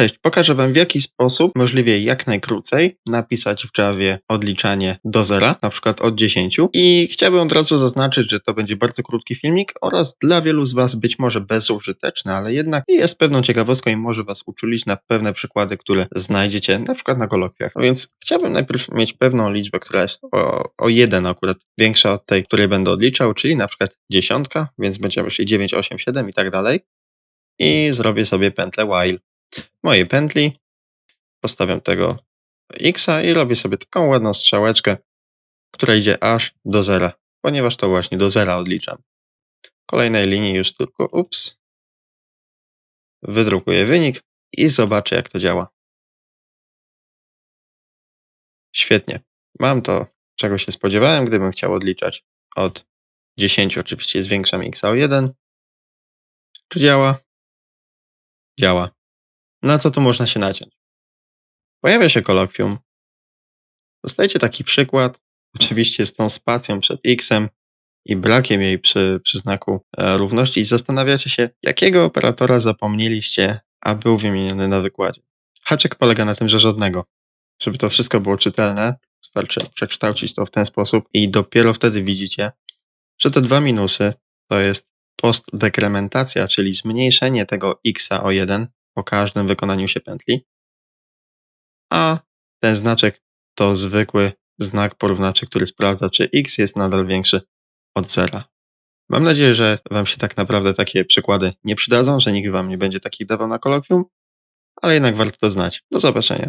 Cześć, pokażę Wam w jaki sposób możliwie jak najkrócej napisać w Javie odliczanie do zera, na przykład od 10 i chciałbym od razu zaznaczyć, że to będzie bardzo krótki filmik oraz dla wielu z Was być może bezużyteczny, ale jednak jest pewną ciekawostką i może Was uczulić na pewne przykłady, które znajdziecie na przykład na kolokwiach. No więc chciałbym najpierw mieć pewną liczbę, która jest o, o 1 akurat większa od tej, której będę odliczał, czyli na przykład dziesiątka, więc będziemy szli 9, 8, 7 i tak dalej. I zrobię sobie pętlę while mojej pętli, postawiam tego x i robię sobie taką ładną strzałeczkę, która idzie aż do zera, ponieważ to właśnie do zera odliczam. Kolejnej linii już tylko ups, wydrukuję wynik i zobaczę jak to działa. Świetnie. Mam to, czego się spodziewałem, gdybym chciał odliczać od 10, oczywiście zwiększam x o 1. Czy działa? Działa. Na co tu można się naciąć? Pojawia się kolokwium. Dostajecie taki przykład, oczywiście z tą spacją przed xem i brakiem jej przy, przy znaku e, równości i zastanawiacie się, jakiego operatora zapomnieliście, a był wymieniony na wykładzie. Haczyk polega na tym, że żadnego. Żeby to wszystko było czytelne, wystarczy przekształcić to w ten sposób i dopiero wtedy widzicie, że te dwa minusy to jest postdekrementacja, czyli zmniejszenie tego x o 1 po każdym wykonaniu się pętli, a ten znaczek to zwykły znak porównawczy, który sprawdza, czy x jest nadal większy od zera. Mam nadzieję, że Wam się tak naprawdę takie przykłady nie przydadzą, że nikt Wam nie będzie takich dawał na kolokwium, ale jednak warto to znać. Do zobaczenia.